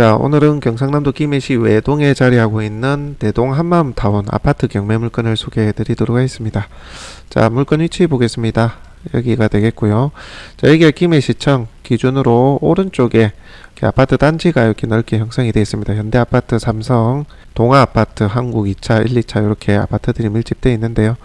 자, 오늘은 경상남도 김해시 외동에 자리하고 있는 대동 한마음타운 아파트 경매 물건을 소개해 드리도록 하겠습니다. 자, 물건 위치 보겠습니다. 여기가 되겠고요. 자, 여기가 김해시청 기준으로 오른쪽에 아파트 단지가 이렇게 넓게 형성이 되어 있습니다. 현대아파트, 삼성, 동아아파트, 한국 2차, 1, 2차 이렇게 아파트들이 밀집되어 있는데요.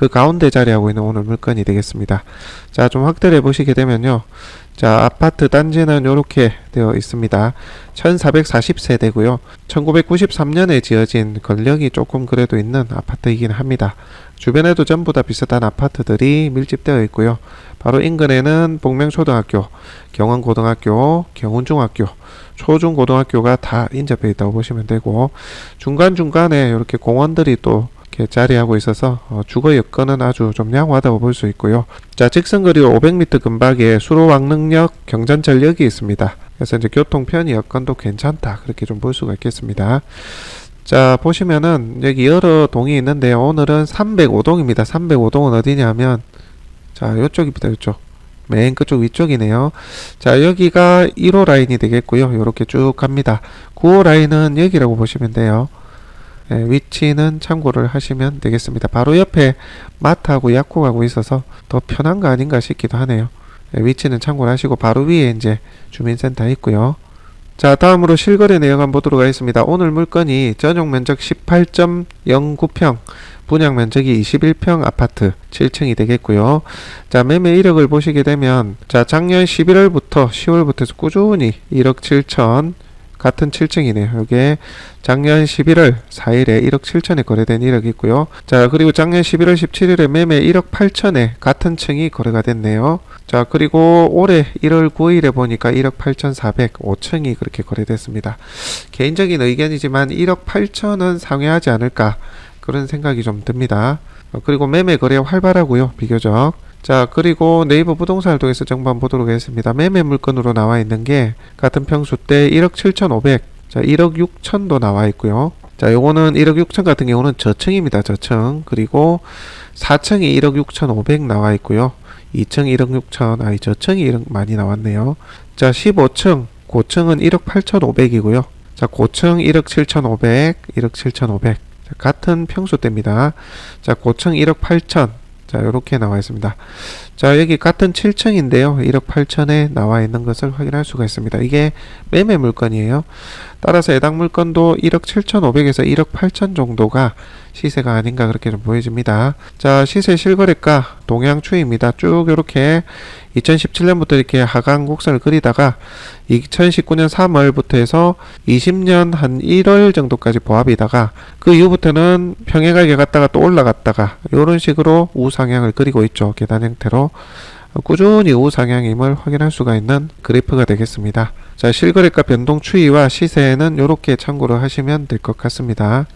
그 가운데 자리하고 있는 오늘 물건이 되겠습니다. 자, 좀 확대를 해 보시게 되면요. 자, 아파트 단지는 이렇게 되어 있습니다. 1440세대고요. 1993년에 지어진 권력이 조금 그래도 있는 아파트이긴 합니다. 주변에도 전부 다 비슷한 아파트들이 밀집되어 있고요. 바로 인근에는 복명초등학교, 경원고등학교, 경운중학교, 초중고등학교가 다 인접해 있다고 보시면 되고 중간중간에 이렇게 공원들이 또 이렇게 자리하고 있어서 어, 주거 여건은 아주 좀 양호하다고 볼 수 있고요. 자, 직선 거리 500m 근방에 수로왕릉역 경전전력이 있습니다. 그래서 이제 교통 편의 여건도 괜찮다. 그렇게 좀 볼 수가 있겠습니다. 자, 보시면은 여기 여러 동이 있는데요. 오늘은 305동입니다. 305동은 어디냐면 자, 요쪽입니다. 요쪽. 맨 끝쪽 위쪽이네요. 자, 여기가 1호 라인이 되겠고요. 이렇게 쭉 갑니다. 9호 라인은 여기라고 보시면 돼요. 예, 위치는 참고를 하시면 되겠습니다. 바로 옆에 마트하고 약국하고 있어서 더 편한 거 아닌가 싶기도 하네요. 예, 위치는 참고를 하시고 바로 위에 이제 주민센터 있고요. 자, 다음으로 실거래 내용 한번 보도록 하겠습니다. 오늘 물건이 전용 면적 18.09평, 분양 면적이 21평 아파트 7층이 되겠고요. 자, 매매 이력을 보시게 되면 자, 작년 11월부터 10월부터 해서 꾸준히 1억 7천 같은 7층이네요. 이게 작년 11월 4일에 1억 7천에 거래된 이력이 있고요. 자, 그리고 작년 11월 17일에 매매 1억 8천에 같은 층이 거래가 됐네요. 자, 그리고 올해 1월 9일에 보니까 1억 8,400, 5층이 그렇게 거래됐습니다. 개인적인 의견이지만 1억 8천은 상회하지 않을까 그런 생각이 좀 듭니다. 어, 그리고 매매 거래 활발하고요. 비교적. 자, 그리고 네이버 부동산을 통해서 정보 한번 보도록 하겠습니다. 매매 물건으로 나와 있는 게 같은 평수 때 1억 7,500, 자, 1억 6천도 나와 있고요. 자, 요거는 1억 6천 같은 경우는 저층입니다. 저층. 그리고 4층이 1억 6,500 나와 있고요. 2층 1억 6천, 아이 저층이 1억 많이 나왔네요. 자, 15층, 고층은 1억 8,500이고요. 자, 고층 1억 7,500, 1억 7,500. 자, 같은 평수대입니다. 자, 고층 1억 8천. 자, 이렇게 나와 있습니다. 자, 여기 같은 7층인데요. 1억 8천에 나와 있는 것을 확인할 수가 있습니다. 이게 매매 물건이에요. 따라서 해당 물건도 1억 7천5백에서 1억 8천 정도가 시세가 아닌가 그렇게 좀 보여집니다. 자, 시세 실거래가 동향 추이입니다. 쭉 이렇게 2017년부터 이렇게 하강 곡선을 그리다가 2019년 3월부터 해서 20년 한 1월 정도까지 보합이다가 그 이후부터는 평행하게 갔다가 또 올라갔다가 이런 식으로 우상향을 그리고 있죠. 계단 형태로. 꾸준히 우상향임을 확인할 수가 있는 그래프가 되겠습니다. 자, 실거래가 변동 추이와 시세는 이렇게 참고를 하시면 될 것 같습니다.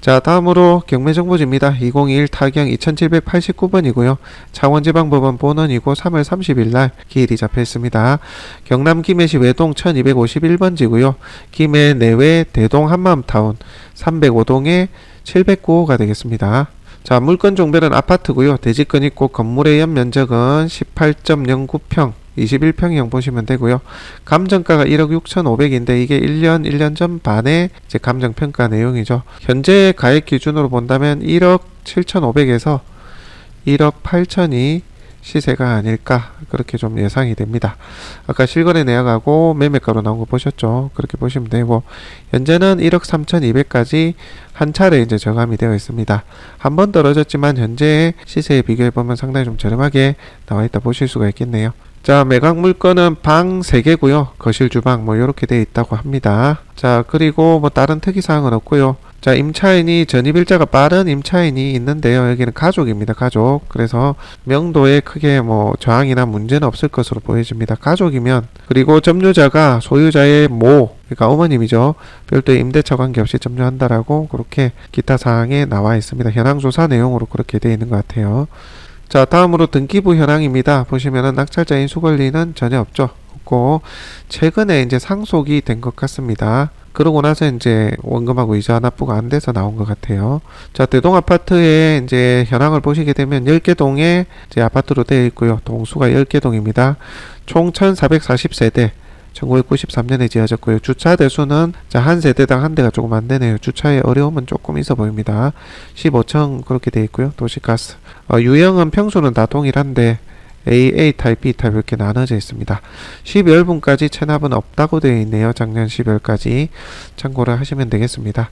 자, 다음으로 경매정보지입니다. 2021 타경 2789번이고요. 창원지방법원 본원이고 3월 30일 날 기일이 잡혀 있습니다. 경남 김해시 외동 1251번지고요. 김해 내외 대동 한마음타운 305동에 709호가 되겠습니다. 자, 물건 종별은 아파트고요. 대지권 있고 건물의 연면적은 18.09평 21평형 보시면 되고요. 감정가가 1억 6,500인데 이게 1년 1년 전 반의 이제 감정 평가 내용이죠. 현재 가액 기준으로 본다면 1억 7,500에서 1억 8천이 시세가 아닐까 그렇게 좀 예상이 됩니다. 아까 실거래 내역하고 매매가로 나온 거 보셨죠? 그렇게 보시면 되고 현재는 1억 3,200까지 한 차례 이제 저감이 되어 있습니다. 한 번 떨어졌지만 현재 시세에 비교해 보면 상당히 좀 저렴하게 나와 있다 보실 수가 있겠네요. 자, 매각 물건은 방 3개고요. 거실, 주방 뭐 이렇게 되어 있다고 합니다. 자, 그리고 뭐 다른 특이 사항은 없고요. 자, 임차인이 전입일자가 빠른 임차인이 있는데요. 여기는 가족입니다. 가족. 그래서 명도에 크게 뭐 저항이나 문제는 없을 것으로 보여집니다. 가족이면 그리고 점유자가 소유자의 모 그러니까 어머님이죠. 별도의 임대차 관계없이 점유한다라고 그렇게 기타 사항에 나와 있습니다. 현황 조사 내용으로 그렇게 되어 있는 것 같아요. 자, 다음으로 등기부 현황입니다. 보시면은 낙찰자 인 수 권리는 전혀 없죠. 없고 최근에 이제 상속이 된 것 같습니다. 그러고 나서 이제 원금하고 이자 납부가 안 돼서 나온 것 같아요. 자, 대동 아파트의 이제 현황을 보시게 되면 10개 동에 이제 아파트로 되어 있고요. 동수가 10개 동입니다. 총 1440세대, 1993년에 지어졌고요. 주차 대수는 자, 한 세대당 한 대가 조금 안 되네요. 주차에 어려움은 조금 있어 보입니다. 15층 그렇게 돼 있고요. 도시가스. 어, 유형은 평수는 다 동일한데 A, A 타입, B 타입 이렇게 나눠져 있습니다. 12월분까지 체납은 없다고 되어 있네요. 작년 12월까지 참고를 하시면 되겠습니다.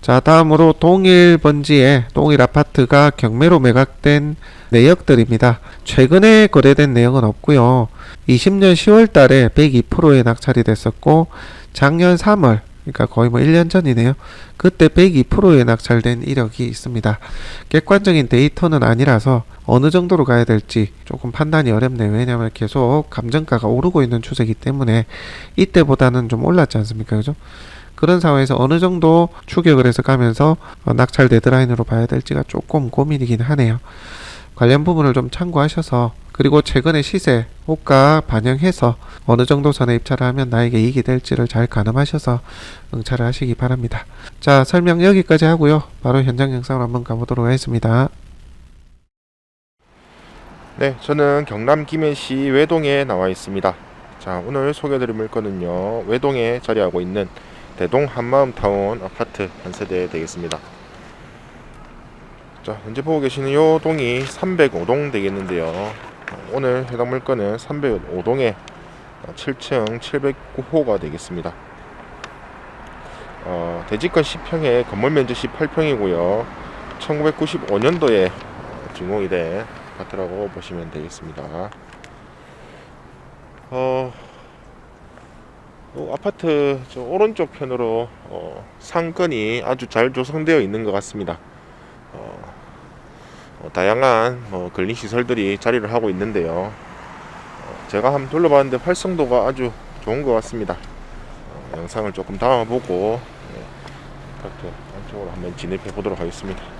자, 다음으로 동일 번지에 동일 아파트가 경매로 매각된 내역들입니다. 최근에 거래된 내역은 없고요. 20년 10월 달에 102%에 낙찰이 됐었고 작년 3월 그러니까 거의 뭐 1년 전이네요. 그때 102%에 낙찰된 이력이 있습니다. 객관적인 데이터는 아니라서 어느 정도로 가야 될지 조금 판단이 어렵네요. 왜냐하면 계속 감정가가 오르고 있는 추세이기 때문에 이때보다는 좀 올랐지 않습니까? 그죠? 그런 상황에서 어느 정도 추격을 해서 가면서 어, 낙찰 데드라인으로 봐야 될지가 조금 고민이긴 하네요. 관련 부분을 좀 참고하셔서 그리고 최근의 시세, 호가 반영해서 어느 정도 선에 입찰을 하면 나에게 이익이 될지를 잘 가늠하셔서 응찰을 하시기 바랍니다. 자, 설명 여기까지 하고요. 바로 현장 영상으로 한번 가보도록 하겠습니다. 네, 저는 경남 김해시 외동에 나와 있습니다. 자, 오늘 소개해드릴 물건은요, 외동에 자리하고 있는 대동 한마음 타운 아파트 한 세대 되겠습니다. 자, 현재 보고 계시는 이 동이 305동 되겠는데요. 오늘 해당 물건은 305동에 7층 709호가 되겠습니다. 어, 대지권 10평에 건물 면적 18평이고요. 1995년도에 준공이 된 아파트라고 보시면 되겠습니다. 어, 요 아파트 저 오른쪽 편으로 어, 상권이 아주 잘 조성되어 있는 것 같습니다. 어, 어, 다양한 뭐 근린 시설들이 자리를 하고 있는데요. 어, 제가 한번 둘러봤는데 활성도가 아주 좋은 것 같습니다. 어, 영상을 조금 담아보고 네, 아파트 안쪽으로 한번 진입해 보도록 하겠습니다.